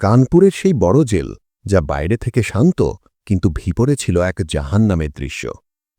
কানপুরের সেই বড় জেল, যা বাইরে থেকে শান্ত, কিন্তু ভিতরে ছিল এক জাহান্নামের দৃশ্য।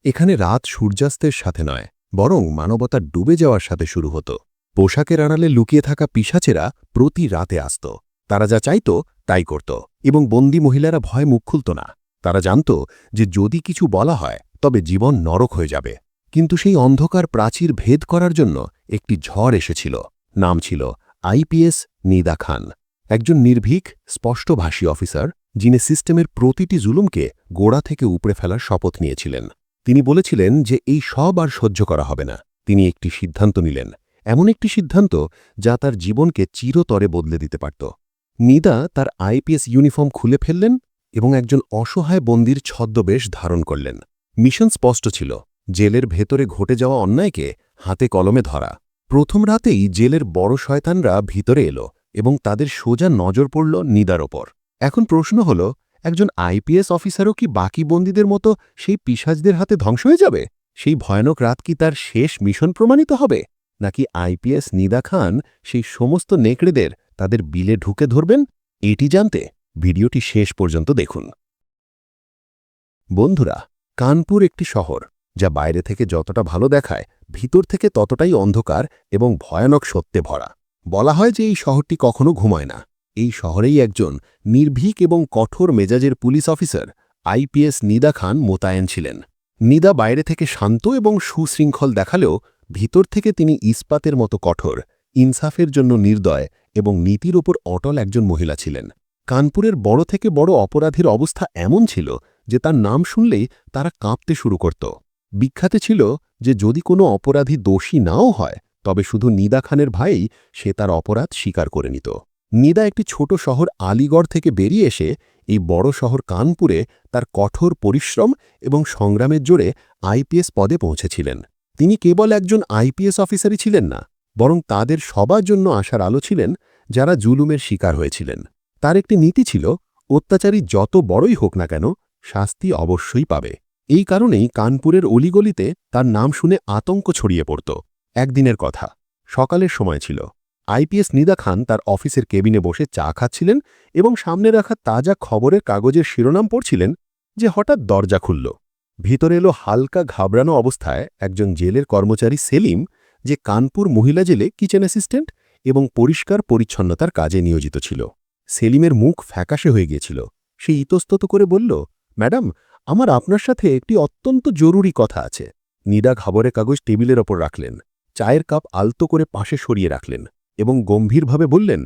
এখানে রাত সূর্যাস্তের সাথে নয়, বরং মানবতা ডুবে যাওয়ার সাথে শুরু হতো। পোশাকের আড়ালে লুকিয়ে থাকা পিসাচেরা প্রতি রাতে আসত। তারা যা চাইত, তাই করত, এবং বন্দি মহিলারা ভয় মুখ খুলত না। তারা জানত যে যদি কিছু বলা হয়, তবে জীবন নরক হয়ে যাবে। কিন্তু সেই অন্ধকার প্রাচীর ভেদ করার জন্য একটি ঝড় এসেছিল, নাম ছিল আইপিএস নিদা খান। একজন নির্ভীক স্পষ্টভাষী অফিসার, যিনি সিস্টেমের প্রতিটি জুলুমকে গোড়া থেকে উপড়ে ফেলার শপথ নিয়েছিলেন। তিনি বলেছিলেন যে এই সব আর সহ্য করা হবে না। তিনি একটি সিদ্ধান্ত নিলেন। এমন একটি সিদ্ধান্ত যা তার জীবনকে চিরতরে বদলে দিতে পারত। নিদা তার আইপিএস ইউনিফর্ম খুলে ফেললেন এবং একজন অসহায় বন্দির ছদ্মবেশ ধারণ করলেন। মিশন স্পষ্ট ছিল। জেলের ভেতরে ঘটে যাওয়া অন্যায়কে হাতে কলমে ধরা। প্রথম রাতেই জেলের বড় শয়তানরা ভিতরে এলো। এবং তাদের সোজা নজর পড়ল নিদার ওপর। এখন প্রশ্ন হল, একজন আইপিএস অফিসারও কি বাকি বন্দীদের মতো সেই পিসাজদের হাতে ধ্বংস হয়ে যাবে? সেই ভয়ানক রাত কি তার শেষ মিশন প্রমাণিত হবে? নাকি আইপিএস নিদা খান সেই সমস্ত নেকড়েদের তাদের বিলে ঢুকে ধরবেন? এটি জানতে ভিডিওটি শেষ পর্যন্ত দেখুন। বন্ধুরা, কানপুর একটি শহর, যা বাইরে থেকে যতটা ভালো দেখায়, ভিতর থেকে ততটাই অন্ধকার এবং ভয়ানক সত্যে ভরা। বলা হয় যে এই শহরটি কখনো ঘুমায় না। এই শহরেই একজন নির্ভীক এবং কঠোর মেজাজের police officer IPS Nida Khan, মোতায়েন ছিলেন। নিদা বাইরে থেকে শান্ত এবং সুশৃঙ্খল দেখালেও ভিতর থেকে তিনি ইস্পাতের মতো কঠোর, ইনসাফের জন্য নির্দয় এবং নীতির ওপর অটল একজন মহিলা ছিলেন। কানপুরের বড় থেকে বড় অপরাধীর অবস্থা এমন ছিল যে তার নাম শুনলেই তারা কাঁপতে শুরু করত। বিখ্যাত ছিল যে যদি কোনো অপরাধী দোষী নাও হয় তবে শুধু নিদা খানের ভাই সে তার অপরাধ স্বীকার করে নিত। নিদা একটি ছোট শহর আলিগড় থেকে বেরিয়ে এসে এই বড় শহর কানপুরে তার কঠোর পরিশ্রম এবং সংগ্রামের জোরে আইপিএস পদে পৌঁছেছিলেন। তিনি কেবল একজন আইপিএস অফিসারই ছিলেন না, বরং তাদের সবার জন্য আসার আলো ছিলেন যারা জুলুমের শিকার হয়েছিলেন। তার একটি নীতি ছিল, অত্যাচারী যত বড়ই হোক না কেন, শাস্তি অবশ্যই পাবে। এই কারণেই কানপুরের অলিগলিতে তার নাম শুনে আতঙ্ক ছড়িয়ে পড়ত। একদিনের কথা। সকালের সময় ছিল। আইপিএস নিদা খান তার অফিসের কেবিনে বসে চা খাচ্ছিলেন এবং সামনে রাখা তাজা খবরের কাগজের শিরোনাম পড়ছিলেন যে হঠাৎ দরজা খুলল। ভিতরে এলো হালকা ঘাবড়ানো অবস্থায় একজন জেলের কর্মচারী সেলিম, যে কানপুর মহিলা জেলে কিচেন অ্যাসিস্ট্যান্ট এবং পরিষ্কার পরিচ্ছন্নতার কাজে নিয়োজিত ছিল। সেলিমের মুখ ফ্যাকাশে হয়ে গিয়েছিল। সে ইতস্তত করে বলল, ম্যাডাম, আমার আপনার সাথে একটি অত্যন্ত জরুরি কথা আছে। নিদা খবরের কাগজ টেবিলের ওপর রাখলেন। চায়ের কাপ আলতো করে পাশে সরিয়ে রাখলেন এবং গম্ভীরভাবে বললেন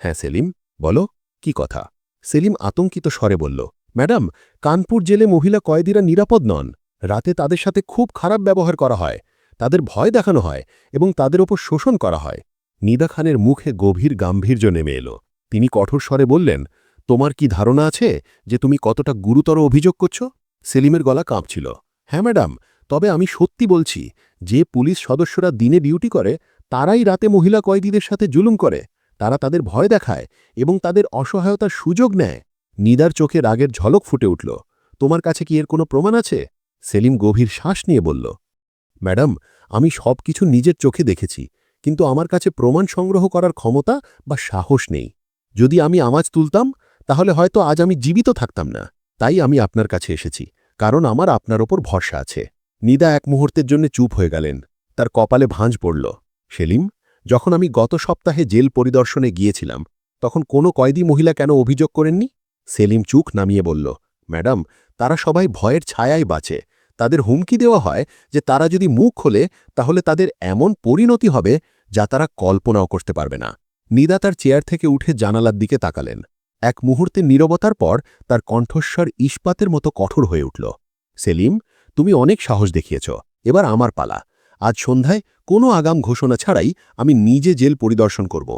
হ্যাঁ সেলিম, বলো, কি কথা? সেলিম আতঙ্কিত স্বরে বলল, ম্যাডাম, কানপুর জেলে মহিলা কয়েদিরা নিরাপদ নন। রাতে তাদের সাথে খুব খারাপ ব্যবহার করা হয়। তাদের ভয় দেখানো হয় এবং তাদের ওপর শোষণ করা হয়। নিদা খানের মুখে গভীর গাম্ভীর্য নেমে এলো। তিনি কঠোর স্বরে বললেন, তোমার কি ধারণা আছে যে তুমি কতটা গুরুতর অভিযোগ করছ? সেলিমের গলা কাঁপছিল হ্যাঁ ম্যাডাম, তবে আমি সত্যি বলছি যে পুলিশ সদস্যরা দিনে ডিউটি করে, তারাই রাতে মহিলা কয়েদিদের সাথে জুলুম করে। তারা তাদের ভয় দেখায় এবং তাদের অসহায়তার সুযোগ নেয়। নিদার চোখে রাগের ঝলক ফুটে উঠল। তোমার কাছে কি এর কোনো প্রমাণ আছে? সেলিম গভীর শ্বাস নিয়ে বলল, ম্যাডাম, আমি সব কিছু নিজের চোখে দেখেছি, কিন্তু আমার কাছে প্রমাণ সংগ্রহ করার ক্ষমতা বা সাহস নেই। যদি আমি আওয়াজ তুলতাম, তাহলে হয়তো আজ আমি জীবিত থাকতাম না। তাই আমি আপনার কাছে এসেছি, কারণ আমার আপনার ওপর ভরসা আছে। নিদা এক মুহূর্তের জন্য চুপ হয়ে গেলেন। তার কপালে ভাঁজ পড়ল। সেলিম, যখন আমি গত সপ্তাহে জেল পরিদর্শনে গিয়েছিলাম, তখন কোনো কয়েদি মহিলা কেন অভিযোগ করেননি? সেলিম চুক নামিয়ে বলল, ম্যাডাম, তারা সবাই ভয়ের ছায়ায় বাঁচে। তাদের হুমকি দেওয়া হয় যে তারা যদি মুখ খোলে, তাহলে তাদের এমন পরিণতি হবে যা তারা কল্পনাও করতে পারবে না। নিদা তার চেয়ার থেকে উঠে জানালার দিকে তাকালেন। এক মুহূর্তে নীরবতার পর তার কণ্ঠস্বর ইস্পাতের মতো কঠোর হয়ে উঠল। সেলিম তুমি অনেক সাহস দেখিয়েছ। এবার আমার পালা। আজ সন্ধ্যায় কোনো আগাম ঘোষণা ছাড়াই আমি নিজে জেল পরিদর্শন করব।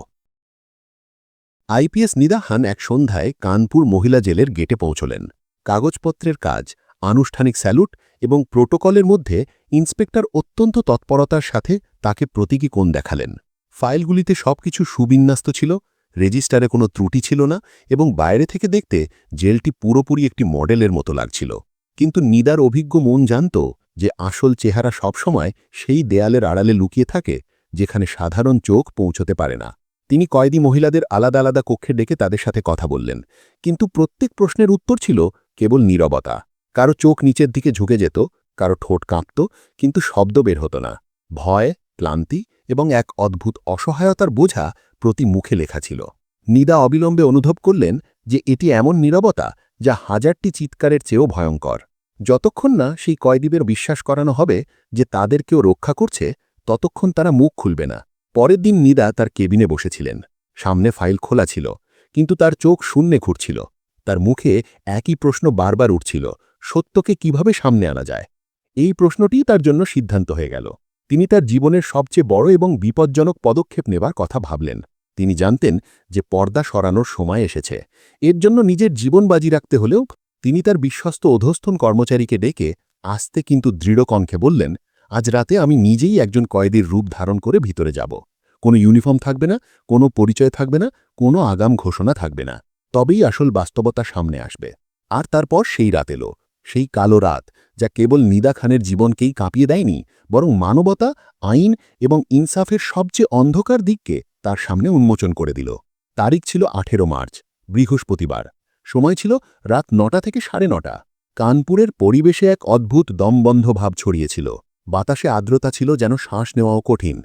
আইপিএস নিদাহান এক সন্ধ্যায় কানপুর মহিলা জেলের গেটে পৌঁছলেন। কাগজপত্রের কাজ, আনুষ্ঠানিক স্যালুট এবং প্রোটোকলের মধ্যে ইন্সপেক্টর অত্যন্ত তৎপরতার সাথে তাকে প্রতীকী কোণ দেখালেন। ফাইলগুলিতে সবকিছু সুবিন্যস্ত ছিল, রেজিস্টারে কোনো ত্রুটি ছিল না এবং বাইরে থেকে দেখতে জেলটি পুরোপুরি একটি মডেলের মতো লাগছিল। কিন্তু নিদার অভিজ্ঞ মন জানত যে আসল চেহারা সবসময় সেই দেয়ালের আড়ালে লুকিয়ে থাকে, যেখানে সাধারণ চোখ পৌঁছতে পারে না। তিনি কয়েদি মহিলাদের আলাদা আলাদা কক্ষে ডেকে তাদের সাথে কথা বললেন। কিন্তু প্রত্যেক প্রশ্নের উত্তর ছিল কেবল নীরবতা। কারও চোখ নিচের দিকে ঝুঁকে যেত, কারও ঠোঁট কাঁপত, কিন্তু শব্দ বের হতো না। ভয়, ক্লান্তি এবং এক অদ্ভুত অসহায়তার বোঝা প্রতি মুখে লেখা ছিল। নিদা অবিলম্বে অনুভব করলেন যে এটি এমন নীরবতা যা হাজারটি চিৎকারের চেয়েও ভয়ঙ্কর। যতক্ষণ না সেই কয়েদিদের বিশ্বাস করানো হবে যে তাদের কেউ রক্ষা করছে, ততক্ষণ তারা মুখ খুলবে না। পরের দিন নিদা তার কেবিনে বসেছিলেন। সামনে ফাইল খোলা ছিল, কিন্তু তার চোখ শূন্যে ঘুরছিল। তার মুখে একই প্রশ্ন বারবার উঠছিল, সত্যকে কীভাবে সামনে আনা যায়? এই প্রশ্নটিই তার জন্য সিদ্ধান্ত হয়ে গেল। তিনি তার জীবনের সবচেয়ে বড় এবং বিপজ্জনক পদক্ষেপ নেবার কথা ভাবলেন। তিনি জানতেন যে পর্দা সরানোর সময় এসেছে। এর জন্য নিজের জীবন বাজি রাখতে হলেও তিনি তার বিশ্বস্ত অধস্থন কর্মচারীকে ডেকে আস্তে কিন্তু দৃঢ় কণ্ঠে বললেন, আজ রাতে আমি নিজেই একজন কয়েদির রূপ ধারণ করে ভিতরে যাব। কোনো ইউনিফর্ম থাকবে না, কোনো পরিচয় থাকবে না, কোনো আগাম ঘোষণা থাকবে না। তবেই আসল বাস্তবতা সামনে আসবে। আর তারপর সেই রাত এলো, সেই কালো রাত, যা কেবল নিদা খানের জীবনকেই কাঁপিয়ে দেয়নি, বরং মানবতা, আইন এবং ইনসাফের সবচেয়ে অন্ধকার দিককে তার সামনে উন্মোচন করে দিল। তারিখ ছিল আঠেরো মার্চ, বৃহস্পতিবার। সময় ছিল রাত নটা থেকে সাড়ে নটা। কানপুরের পরিবেশে এক অদ্ভুত দমবন্ধ ভাব ছড়িয়েছিল। বাতাসে আর্দ্রতা ছিল যেন শ্বাস নেওয়াও কঠিন।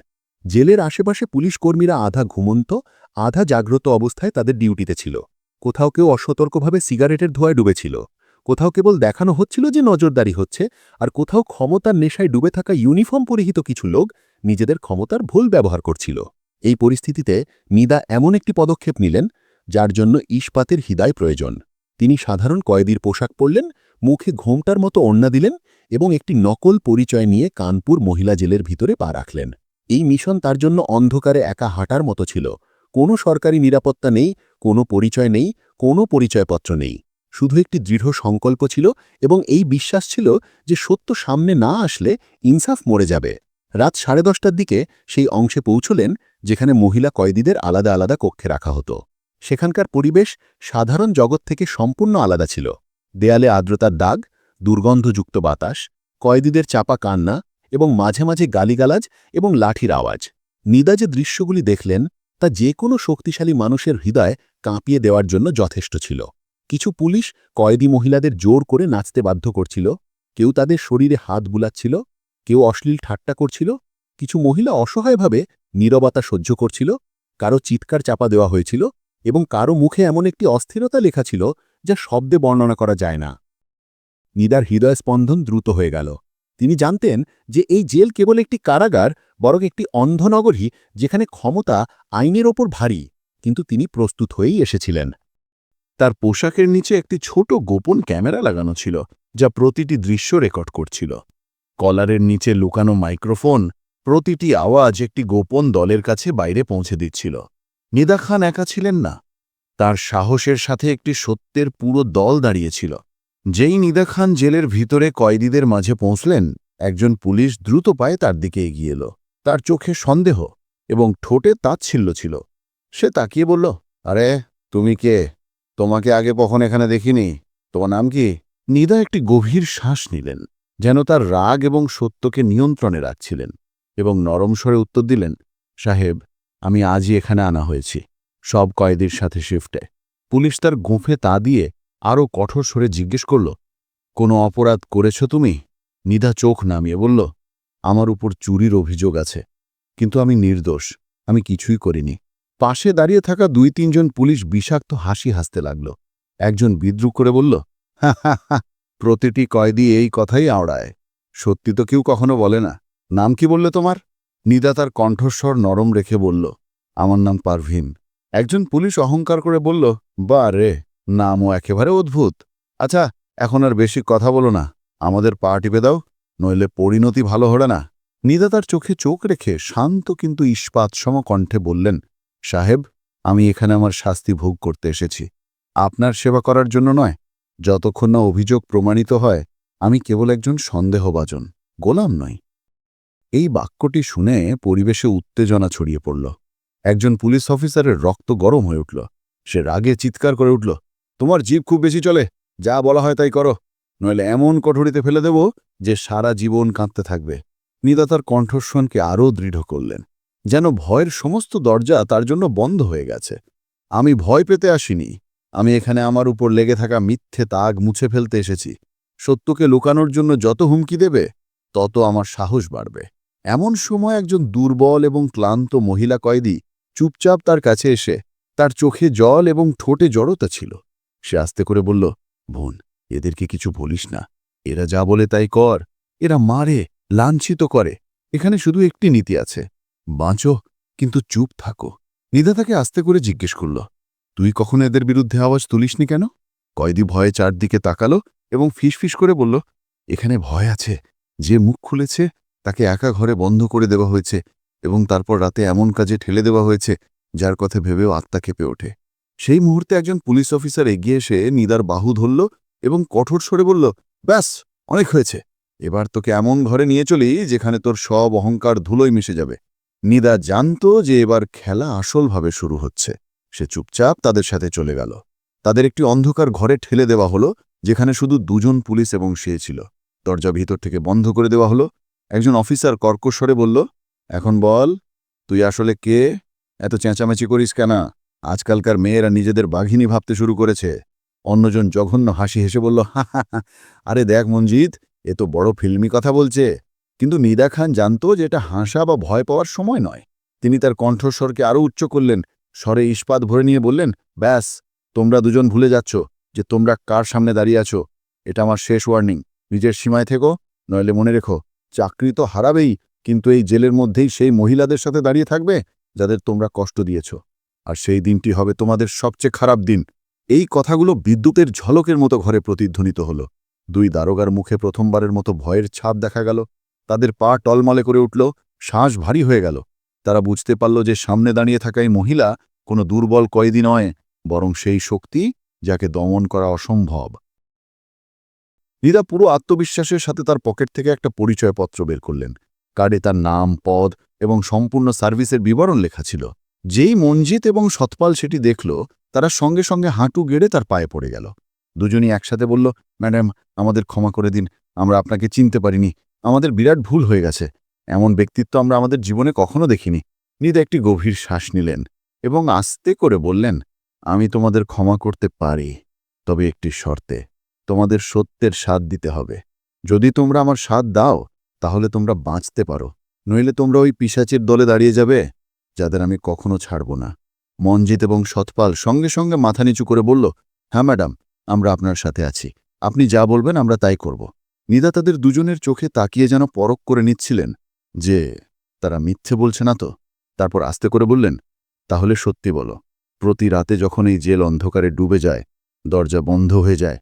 জেলের আশেপাশে পুলিশ কর্মীরা আধা ঘুমন্ত, আধা জাগ্রত অবস্থায় তাদের ডিউটিতে ছিল। কোথাও কেউ অসতর্কভাবে সিগারেটের ধোঁয়ায় ডুবেছিল। কোথাও কেবল দেখানো হচ্ছিল যে নজরদারি হচ্ছে, আর কোথাও ক্ষমতার নেশায় ডুবে থাকা ইউনিফর্ম পরিহিত কিছু লোক নিজেদের ক্ষমতার ভুল ব্যবহার করছিল। এই পরিস্থিতিতে নিদা এমন একটি পদক্ষেপ নিলেন যার জন্য ইস্পাতের হৃদয় প্রয়োজন। তিনি সাধারণ কয়েদির পোশাক পরলেন, মুখে ঘোমটার মতো ওড়না দিলেন এবং একটি নকল পরিচয় নিয়ে কানপুর মহিলা জেলের ভিতরে পা রাখলেন। এই মিশন তার জন্য অন্ধকারে একা হাঁটার মতো ছিল। কোনো সরকারি নিরাপত্তা নেই, কোনো পরিচয় নেই, কোনো পরিচয়পত্র নেই। শুধু একটি দৃঢ় সংকল্প ছিল এবং এই বিশ্বাস ছিল যে সত্য সামনে না আসলে ইনসাফ মরে যাবে। রাত সাড়ে দশটার দিকে সেই অংশে পৌঁছলেন, যেখানে মহিলা কয়েদিদের আলাদা আলাদা কক্ষে রাখা হতো। সেখানকার পরিবেশ সাধারণ জগৎ থেকে সম্পূর্ণ আলাদা ছিল। দেয়ালে আর্দ্রতার দাগ, দুর্গন্ধযুক্ত বাতাস, কয়েদিদের চাপা কান্না এবং মাঝে মাঝে গালিগালাজ এবং লাঠির আওয়াজ। নিদা যে দৃশ্যগুলি দেখলেন, তা যে কোনো শক্তিশালী মানুষের হৃদয় কাঁপিয়ে দেওয়ার জন্য যথেষ্ট ছিল। কিছু পুলিশ কয়েদি মহিলাদের জোর করে নাচতে বাধ্য করছিল, কেউ তাদের শরীরে হাত বুলাচ্ছিল, কেউ অশ্লীল ঠাট্টা করছিল, কিছু মহিলা অসহায়ভাবে নীরবতা সহ্য করছিল, কারও চিৎকার চাপা দেওয়া হয়েছিল এবং কারও মুখে এমন একটি অস্থিরতা লেখা ছিল যা শব্দে বর্ণনা করা যায় না। নিদার হৃদয় স্পন্দন দ্রুত হয়ে গেল। তিনি জানতেন যে এই জেল কেবল একটি কারাগার, বরং একটি অন্ধনগরী যেখানে ক্ষমতা আইনের ওপর ভারী, কিন্তু তিনি প্রস্তুত হয়েই এসেছিলেন। তার পোশাকের নিচে একটি ছোট গোপন ক্যামেরা লাগানো ছিল, যা প্রতিটি দৃশ্য রেকর্ড করছিল। কলারের নিচে লুকানো মাইক্রোফোন প্রতিটি আওয়াজ একটি গোপন দলের কাছে বাইরে পৌঁছে দিচ্ছিল। নিদা খান একা ছিলেন না। তার সাহসের সাথে একটি সত্যের পুরো দল দাঁড়িয়েছিল। যেই নিদা খান জেলের ভিতরে কয়েদিদের মাঝে পৌঁছলেন, একজন পুলিশ দ্রুত পায়ে তার দিকে এগিয়ে এলো। তার চোখে সন্দেহ এবং ঠোঁটে তাচ্ছিল্য ছিল। সে তাকিয়ে বলল, আরে, তুমি কে? তোমাকে আগে কখন এখানে দেখিনি? তোমার নাম কি? নিদা একটি গভীর শ্বাস নিলেন, যেন তার রাগ এবং সত্যকে নিয়ন্ত্রণে রাখছিলেন এবং নরম স্বরে উত্তর দিলেন, সাহেব আমি আজই এখানে আনা হয়েছি। সব কয়েদির সাথে শিফটে পুলিশ তার গোঁফে তা দিয়ে আরও কঠোর স্বরে জিজ্ঞেস করল, কোনো অপরাধ করেছ তুমি? নিদা চোখ নামিয়ে বলল, আমার উপর চুরির অভিযোগ আছে, কিন্তু আমি নির্দোষ, আমি কিছুই করিনি। পাশে দাঁড়িয়ে থাকা দুই তিনজন পুলিশ বিষাক্ত হাসি হাসতে লাগল। একজন বিদ্রুপ করে বলল হা হা, প্রতিটি কয়েদি এই কথাই আওড়ায়। সত্যি তো কেউ কখনো বলে না। নাম কি বললে তোমার? নিদা তার কণ্ঠস্বর নরম রেখে বলল, আমার নাম পারভিন। একজন পুলিশ অহংকার করে বলল, বা রে, নামও একেবারে অদ্ভুত। আচ্ছা এখন আর বেশি কথা বলো না, আমাদের পা টিপে দাও, নইলে পরিণতি ভালো হলে না। নিদা তার চোখে চোখ রেখে শান্ত কিন্তু ইস্পাতসম কণ্ঠে বললেন, সাহেব, আমি এখানে আমার শাস্তি ভোগ করতে এসেছি। আপনার সেবা করার জন্য নয়, যতক্ষণ না অভিযোগ প্রমাণিত হয়, আমি কেবল একজন সন্দেহভাজন, গোলাম নই। এই বাক্যটি শুনে পরিবেশে উত্তেজনা ছড়িয়ে পড়ল। একজন পুলিশ অফিসারের রক্ত গরম হয়ে উঠল। সে রাগে চিৎকার করে উঠল, তোমার জীব খুব বেশি চলে, যা বলা হয় তাই করো। নইলে এমন কঠোরিতে ফেলে দেব যে সারা জীবন কাঁদতে থাকবে। নিদা তার কণ্ঠস্বনকে আরও দৃঢ় করলেন, যেন ভয়ের সমস্ত দরজা তার জন্য বন্ধ হয়ে গেছে। আমি ভয় পেতে আসিনি। আমি এখানে আমার উপর লেগে থাকা মিথ্যে তাগ মুছে ফেলতে এসেছি। সত্যকে লুকানোর জন্য যত হুমকি দেবে, তত আমার সাহস বাড়বে। এমন সময় একজন দুর্বল এবং ক্লান্ত মহিলা কয়েদি চুপচাপ তার কাছে এসে তার চোখে জল এবং ঠোঁটে জড়তা ছিল। সে আস্তে করে বলল, বোন এদেরকে কিছু বলিস না। এরা যা বলে তাই কর। এরা মারে, লাঞ্ছিত করে। এখানে শুধু একটি নীতি আছে। বাঁচো, কিন্তু চুপ থাকো। নিদা তাকে আস্তে করে জিজ্ঞেস করল, তুই কখনো এদের বিরুদ্ধে আওয়াজ তুলিসনি কেন? কয়েদি ভয়ে চারদিকে তাকালো এবং ফিসফিস করে বলল, এখানে ভয় আছে। যে মুখ খুলেছে তাকে একা ঘরে বন্ধ করে দেওয়া হয়েছে এবং তারপর রাতে এমন কাজে ঠেলে দেওয়া হয়েছে যার কথা ভেবেও আত্মা কেঁপে ওঠে। সেই মুহূর্তে একজন পুলিশ অফিসার এগিয়ে এসে নিদার বাহু ধরল এবং কঠোর সরে বলল, ব্যাস, অনেক হয়েছে। এবার তোকে এমন ঘরে নিয়ে চলি যেখানে তোর সব অহংকার ধুলোয় মিশে যাবে। নিদা জানত যে এবার খেলা আসলভাবে শুরু হচ্ছে। সে চুপচাপ তাদের সাথে চলে গেল। তাদের একটি অন্ধকার ঘরে ঠেলে দেওয়া হলো, যেখানে শুধু দুজন পুলিশ এবং সে ছিল। দরজা ভিতর থেকে বন্ধ করে দেওয়া হলো একজন অফিসার কর্কশ্বরে বলল, এখন বল, তুই আসলে কে? এত চেঁচামেচি করিস কেন? আজকালকার মেয়েরা নিজেদের বাঘিনী ভাবতে শুরু করেছে। অন্যজন জঘন্য হাসি হেসে বলল, হা আরে দেখ মঞ্জিত এ তো বড় ফিল্মি কথা বলছে। কিন্তু নিদা খান জানত যে এটা হাসা বা ভয় পাওয়ার সময় নয়। তিনি তার কণ্ঠস্বরকে আরও উচ্চ করলেন, স্বরে ইস্পাত ভরে নিয়ে বললেন, ব্যাস, তোমরা দুজন ভুলে যাচ্ছ যে তোমরা কার সামনে দাঁড়িয়ে আছো। এটা আমার শেষ ওয়ার্নিং। নিজের সীমায় থেকো, নইলে মনে রেখো চাকরি তো হারাবেই, কিন্তু এই জেলের মধ্যেই সেই মহিলাদের সাথে দাঁড়িয়ে থাকবে যাদের তোমরা কষ্ট দিয়েছ। আর সেই দিনটি হবে তোমাদের সবচেয়ে খারাপ দিন। এই কথাগুলো বিদ্যুতের ঝলকের মতো ঘরে প্রতিধ্বনিত হল। দুই দারোগার মুখে প্রথমবারের মতো ভয়ের ছাপ দেখা গেল। তাদের পা টলমলে করে উঠল, শ্বাস ভারী হয়ে গেল। তারা বুঝতে পারল যে সামনে দাঁড়িয়ে থাকা এই মহিলা কোনো দুর্বল কয়েদি নয়, বরং সেই শক্তি যাকে দমন করা অসম্ভব। নীরা পুরো আত্মবিশ্বাসের সাথে তার পকেট থেকে একটা পরিচয়পত্র বের করলেন। কার্ডে তার নাম, পদ এবং সম্পূর্ণ সার্ভিসের বিবরণ লেখা ছিল। যেই মঞ্জিত এবং সৎপাল সেটি দেখল, তারা সঙ্গে সঙ্গে হাঁটু গেড়ে তার পায়ে পড়ে গেল। দুজনই একসাথে বলল, ম্যাডাম, আমাদের ক্ষমা করে দিন, আমরা আপনাকে চিনতে পারিনি। আমাদের বিরাট ভুল হয়ে গেছে। এমন ব্যক্তিত্ব আমরা আমাদের জীবনে কখনো দেখিনি। নিদা একটি গভীর শ্বাস নিলেন এবং আস্তে করে বললেন, আমি তোমাদের ক্ষমা করতে পারি, তবে একটি শর্তে। তোমাদের সত্যের স্বাদ দিতে হবে। যদি তোমরা আমার স্বাদ দাও, তাহলে তোমরা বাঁচতে পারো। নইলে তোমরা ওই পিসাচের দলে দাঁড়িয়ে যাবে, যাদের আমি কখনো ছাড়ব না। মঞ্জিত এবং সৎপাল সঙ্গে সঙ্গে মাথা নিচু করে বলল হ্যাঁ ম্যাডাম, আমরা আপনার সাথে আছি। আপনি যা বলবেন আমরা তাই করব। নিদা তাদের দুজনের চোখে তাকিয়ে যেন পরক করে নিচ্ছিলেন যে, তারা মিথ্যে বলছে না তো? তারপর আস্তে করে বললেন, তাহলে সত্যি বলো, প্রতি রাতে যখন এই জেল অন্ধকারে ডুবে যায়, দরজা বন্ধ হয়ে যায়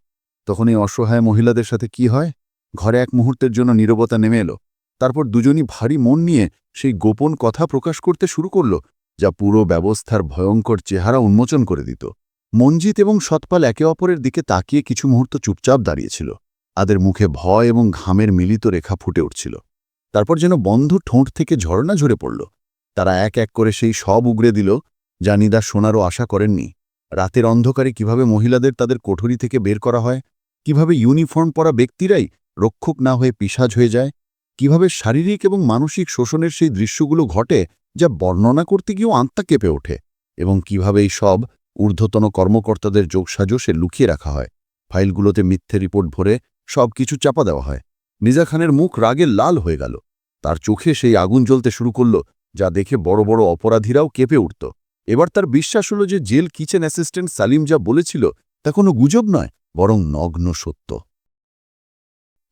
তখন এই অসহায় মহিলাদের সাথে কি হয়? ঘরে এক মুহূর্তের জন্য নীরবতা নেমে এলো। তারপর দুজনই ভারী মন নিয়ে সেই গোপন কথা প্রকাশ করতে শুরু করল, যা পুরো ব্যবস্থার ভয়ঙ্কর চেহারা উন্মোচন করে দিত। মঞ্জিত এবং সৎপাল একে অপরের দিকে তাকিয়ে কিছু মুহূর্ত চুপচাপ দাঁড়িয়েছিল। তাদের মুখে ভয় এবং ঘামের মিলিত রেখা ফুটে উঠছিল। তারপর যেন বন্ধ ঠোঁট থেকে ঝরনা ঝরে পড়ল। তারা এক এক করে সেই সব উগড়ে দিল, যা নিদা শোনারও আশা করেননি। রাতের অন্ধকারে কীভাবে মহিলাদের তাদের কোঠরি থেকে বের করা হয় কীভাবে ইউনিফর্ম পরা ব্যক্তিরাই রক্ষক না হয়ে পিসাজ হয়ে যায়? কীভাবে শারীরিক এবং মানসিক শোষণের সেই দৃশ্যগুলো ঘটে যা বর্ণনা করতে গিয়েও আত্মা কেঁপে ওঠে? এবং কীভাবে এই সব ঊর্ধ্বতন কর্মকর্তাদের যোগসাজশে লুকিয়ে রাখা হয়? ফাইলগুলোতে মিথ্যে রিপোর্ট ভরে সব কিছু চাপা দেওয়া হয়। নিজা খানের মুখ রাগে লাল হয়ে গেল। তার চোখে সেই আগুন জ্বলতে শুরু করল, যা দেখে বড় বড় অপরাধীরাও কেঁপে উঠত। এবার তার বিশ্বাস হল যে জেল কিচেন অ্যাসিস্ট্যান্ট সালিম যা বলেছিল তা কোনো গুজব নয়। বরং নগ্ন সত্য।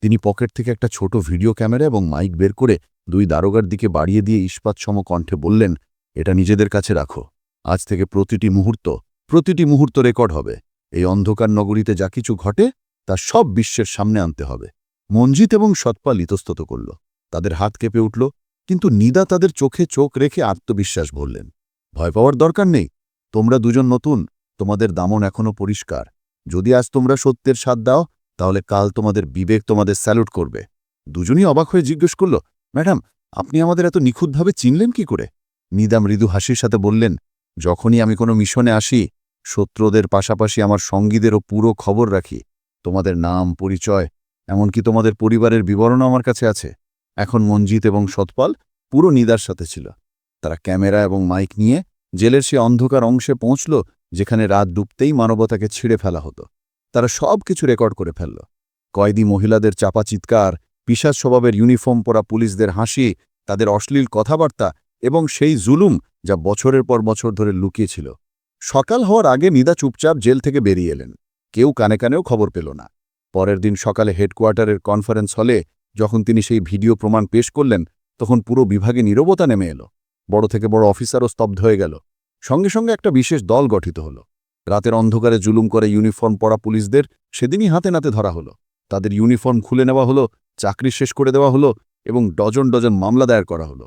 তিনি পকেট থেকে একটা ছোট ভিডিও ক্যামেরা এবং মাইক বের করে দুই দারোগার দিকে বাড়িয়ে দিয়ে ইস্পাতসম কণ্ঠে বললেন, এটা নিজেদের কাছে রাখো। আজ থেকে প্রতিটি মুহূর্ত প্রতিটি মুহূর্ত রেকর্ড হবে। এই অন্ধকার নগরীতে যা কিছু ঘটে, তা সব বিশ্বের সামনে আনতে হবে। মঞ্জিত এবং সৎপাল ইতস্তত করল। তাদের হাত কেঁপে উঠল, কিন্তু নিদা তাদের চোখে চোখ রেখে আত্মবিশ্বাস বললেন, ভয় পাওয়ার দরকার নেই। তোমরা দুজন নতুন, তোমাদের দামন এখনও পরিষ্কার। যদি আজ তোমরা সত্যের স্বাদ দাও, তাহলে কাল তোমাদের বিবেক তোমাদের স্যালুট করবে। দুজনই অবাক হয়ে জিজ্ঞেস করল, ম্যাডাম, আপনি আমাদের এত নিখুঁতভাবে চিনলেন কি করে? নিদা মৃদু হাসির সাথে বললেন, যখনই আমি কোনো মিশনে আসি, শত্রুদের পাশাপাশি আমার সঙ্গীদেরও পুরো খবর রাখি। তোমাদের নাম, পরিচয়, এমনকি তোমাদের পরিবারের বিবরণও আমার কাছে আছে। এখন মঞ্জিত এবং সৎপাল পুরো নিদার সাথে ছিল। তারা ক্যামেরা এবং মাইক নিয়ে জেলের সে অন্ধকার অংশে পৌঁছল যেখানে রাত ডুবতেই মানবতাকে ছিঁড়ে ফেলা হতো। তারা সব কিছু রেকর্ড করে ফেলল। কয়েদি মহিলাদের চাপা চিৎকার, পিসাজ স্বভাবের ইউনিফর্ম পরা পুলিশদের হাসি, তাদের অশ্লীল কথাবার্তা এবং সেই জুলুম যা বছরের পর বছর ধরে লুকিয়েছিল। সকাল হওয়ার আগে নিদা চুপচাপ জেল থেকে বেরিয়ে এলেন। কেউ কানে কানেও খবর পেল না। পরের দিন সকালে হেডকোয়ার্টারের কনফারেন্স হলে যখন তিনি সেই ভিডিও প্রমাণ পেশ করলেন, তখন পুরো বিভাগে নীরবতা নেমে এলো। বড় থেকে বড় অফিসারও স্তব্ধ হয়ে গেল। সঙ্গে সঙ্গে একটা বিশেষ দল গঠিত হল। রাতের অন্ধকারে জুলুম করে ইউনিফর্ম পরা পুলিশদের সেদিনই হাতে নাতে ধরা হলো। তাদের ইউনিফর্ম খুলে নেওয়া হলো, চাকরি শেষ করে দেওয়া হলো এবং ডজন ডজন মামলা দায়ের করা হলো।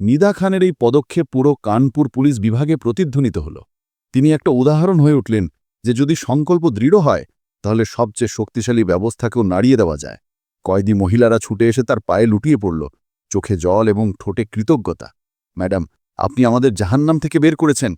নিদা খানের এই পদক্ষেপ পুরো কানপুর পুলিশ বিভাগে প্রতিধ্বনিত হল। তিনি একটা উদাহরণ হয়ে উঠলেন যে যদি সংকল্প দৃঢ় হয়, তাহলে সবচেয়ে শক্তিশালী ব্যবস্থাকেও নাড়িয়ে দেওয়া যায়। কয়েদি মহিলারা ছুটে এসে তার পায়ে লুটিয়ে পড়ল, চোখে জল এবং ঠোঁটে কৃতজ্ঞতা। ম্যাডাম আপনি আমাদের জাহান্নাম থেকে বের করেছেন।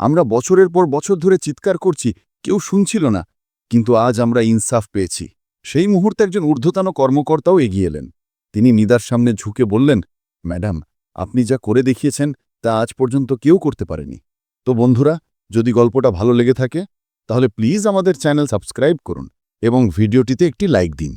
আমরা বছরের পর বছর ধরে চিৎকার করছি, কেউ শুনছিল না। কিন্তু আজ আমরা ইনসাফ পেয়েছি। সেই মুহূর্তে একজন ঊর্ধ্বতন কর্মকর্তাও এগিয়ে এলেন। তিনি নিদার সামনে ঝুঁকে বললেন, ম্যাডাম, আপনি যা করে দেখিয়েছেন, তা আজ পর্যন্ত কেউ করতে পারেনি। তো বন্ধুরা, যদি গল্পটা ভালো লেগে থাকে, তাহলে প্লিজ আমাদের চ্যানেল সাবস্ক্রাইব করুন এবং ভিডিওটিতে একটি লাইক দিন।